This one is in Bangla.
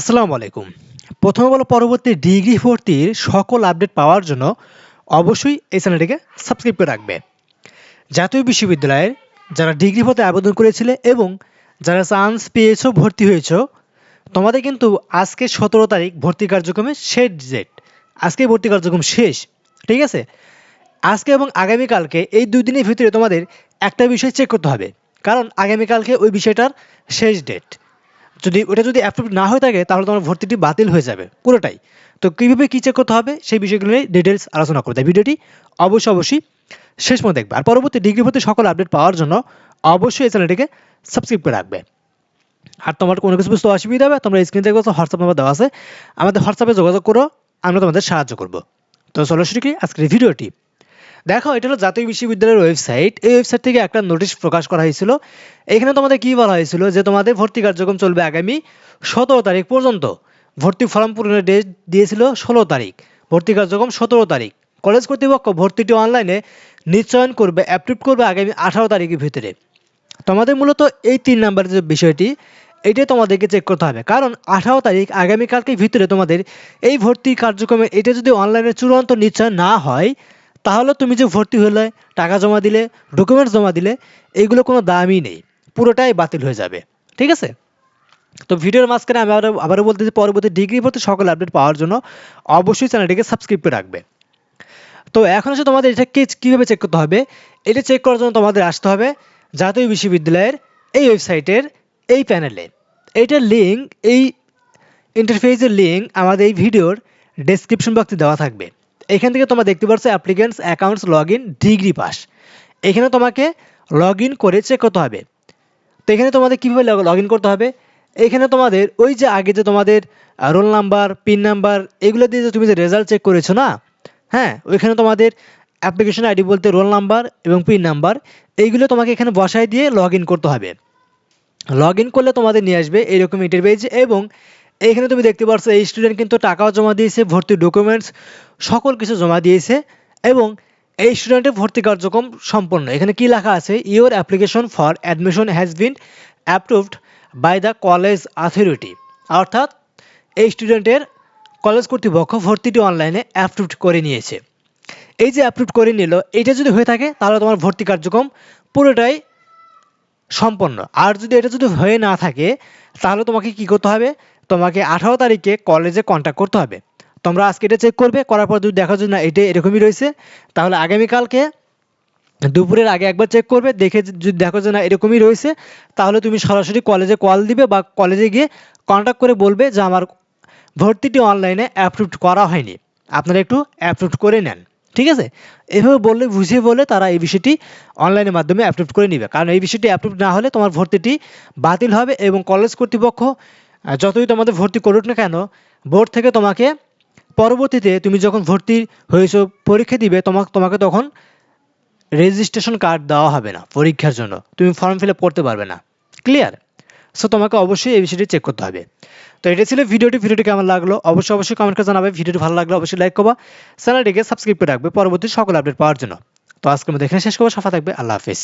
আসসালামু আলাইকুম। প্রথমে বলো পরবর্তী ডিগ্রি ভর্তির সকল আপডেট পাওয়ার জন্য অবশ্যই এই চ্যানেলটিকে সাবস্ক্রাইব করে রাখবে। জাতীয় বিশ্ববিদ্যালয়ের যারা ডিগ্রি পথে আবেদন করেছিলে এবং যারা চান্স পেয়েছ, ভর্তি হয়েছো, তোমাদের কিন্তু আজকে সতেরো তারিখ ভর্তি কার্যক্রমের শেষ ডেট আজকে ভর্তি কার্যক্রম শেষ, ঠিক আছে? আজকে এবং আগামীকালকে এই দুই দিনের ভিতরে তোমাদের একটা বিষয় চেক করতে হবে। কারণ আগামীকালকে ওই বিষয়টার শেষ ডেট যদি ওটা যদি অ্যাপ্রুভ না হয়ে থাকে, তাহলে তোমার ভর্তিটি বাতিল হয়ে যাবে, পুরোটাই। তো কীভাবে কী চেক করতে হবে, সেই বিষয়গুলো নিয়ে ডিটেলস আলোচনা করতে ভিডিওটি অবশ্যই অবশ্যই শেষ পর্যন্ত দেখবে। আর পরবর্তী ডিগ্রি ভর্তি সকল আপডেট পাওয়ার জন্য অবশ্যই এই চ্যানেলটিকে সাবস্ক্রাইব করে রাখবে। আর তোমার কোনো কিছু বুঝতে অসুবিধা হবে, তোমরা স্ক্রিন থেকে হোয়াটসঅ্যাপ নাম্বার দেওয়া আছে, আমাদের হোয়াটসঅ্যাপে যোগাযোগ করো, আমরা তোমাদের সাহায্য করব। তো চলো করি আজকের ভিডিওটি। দেখো, এটা হলো জাতীয় বিশ্ববিদ্যালয়ের ওয়েবসাইট। এই ওয়েবসাইট থেকে একটা নোটিশ প্রকাশ করা হয়েছিল। এখানে তোমাদের কি বলা হয়েছিল? যে তোমাদের ভর্তি কার্যক্রম চলবে আগামী সতেরো তারিখ পর্যন্ত। ভর্তি ফর্ম পূরণের ডেট দিয়েছিল ষোলো তারিখ। ভর্তি কার্যক্রম সতেরো তারিখ। কলেজ কর্তৃপক্ষ ভর্তিটি অনলাইনে নিশ্চয়ন করবে অ্যাপ্রুভ করবে আগামী আঠারো তারিখের ভিতরে। তোমাদের মূলত এই তিন নাম্বারের যে বিষয়টি এটাই তোমাদেরকে চেক করতে হবে। কারণ আঠারো তারিখ আগামীকালকে ভিতরে তোমাদের এই ভর্তি কার্যক্রমে এটা যদি অনলাইনে চূড়ান্ত নিশ্চয় না হয় তাহলে তুমি যে ভর্তি হলে, টাকা জমা দিলে ডকুমেন্টস জমা দিলে, এইগুলো কোনো দামই নেই। পুরোটাই বাতিল হয়ে যাবে। ঠিক আছে? তো ভিডিওর মাঝখানে আমি আবারও আবারও বলতেছি পরবর্তী ডিগ্রি ভর্তি সকল আপডেট পাওয়ার জন্য অবশ্যই চ্যানেলটিকে সাবস্ক্রাইব করে রাখবে। তো এখন এসে তোমাদের এটাকে কীভাবে চেক করতে হবে? এটা চেক করার জন্য তোমাদের আসতে হবে জাতীয় বিশ্ববিদ্যালয়ের এই ওয়েবসাইটের এই প্যানেলে এইটার লিঙ্ক এই ইন্টারফেসের লিঙ্ক আমাদের এই ভিডিওর ডেসক্রিপশন বক্সে দেওয়া থাকবে। এখান থেকে তোমরা দেখতে পাচ্ছ applicants accounts log in degree pass এখানে তোমাকে লগ ইন করে চেক করতে হবে। তো এখানে তোমাদের কীভাবে লগ ইন করতে হবে? এখানে তোমাদের ওই যে আগে যে তোমাদের রোল নাম্বার পিন নাম্বার এগুলো দিয়ে যে তুমি যে রেজাল্ট চেক করেছ না? হ্যাঁ ওইখানে তোমাদের অ্যাপ্লিকেশন আইডি বলতে রোল নাম্বার এবং পিন নাম্বার এইগুলো তোমাকে এখানে বসায় দিয়ে লগ করতে হবে। লগ করলে তোমাদের নিয়ে আসবে এইরকম ইন্টারভেজ এবং এইখানে তুমি দেখতে পাচ্ছ এই স্টুডেন্ট কিন্তু টাকাও জমা দিয়েছে, ভর্তি ডকুমেন্টস সকল কিছু জমা দিয়েছে এবং এই স্টুডেন্টের ভর্তি কার্যক্রম সম্পন্ন। এখানে কি লেখা আছে? Your application for admission has been approved by the college authority অর্থাৎ এই স্টুডেন্টের কলেজ কর্তৃপক্ষ ভর্তিটি অনলাইনে অ্যাপ্রুভড করে নিয়েছে। এই যে অ্যাপ্রুভ করে নিল এটা যদি হয়ে থাকে, তাহলে তোমার ভর্তি কার্যক্রম পুরোটাই সম্পন্ন। আর যদি এটা যদি হয়ে না থাকে, তাহলে তোমাকে কি করতে হবে? তোমাকে আঠারো তারিখে কলেজে কন্ট্যাক্ট করতে হবে। তোমরা আজকে এটা চেক করবে, করার পর যদি দেখা যায় না এটা এরকমই রয়েছে, তাহলে আগামীকালকে দুপুরের আগে একবার চেক করবে, দেখে যদি দেখো যে না এরকমই রয়েছে, তাহলে তুমি সরাসরি কলেজে কল দিবে বা কলেজে গিয়ে কন্ট্যাক্ট করে বলবে যে আমার ভর্তিটি অনলাইনে অ্যাপ্রুভ করা হয়নি। আপনারা একটু অ্যাপ্রুভ করে নেন, ঠিক আছে? এভাবে বললে, বুঝিয়ে বলে তারা এই বিষয়টি অনলাইনের মাধ্যমে অ্যাপ্রুভ করে নেবে। কারণ এই বিষয়টি অ্যাপ্রুভ না হলে তোমার ভর্তিটি বাতিল হবে এবং কলেজ কর্তৃপক্ষ যতই তোমাদের ভর্তি করুক না কেন বোর্ড থেকে তোমাকে পরবর্তীতে তুমি যখন ভর্তি হয়েছো, পরীক্ষা দিবে, তোমাকে তোমাকে তখন রেজিস্ট্রেশন কার্ড দেওয়া হবে না পরীক্ষার জন্য। তুমি ফর্ম ফিল আপ করতে পারবে না। ক্লিয়ার সো তোমাকে অবশ্যই এই বিষয়টি চেক করতে হবে। তো এটা ছিল ভিডিওটি। ভিডিওটি কেমন লাগল? অবশ্যই অবশ্যই কমেন্ট করে জানাবে। ভিডিওটি ভালো লাগল অবশ্যই লাইক করবা। চ্যানেলটিকে সাবস্ক্রাইব করে রাখবে পরবর্তী সকল আপডেট পাওয়ার জন্য। তো আজকে আমরা এখানে শেষ করব। সাফা থাকবে। আল্লাহ হাফিজ।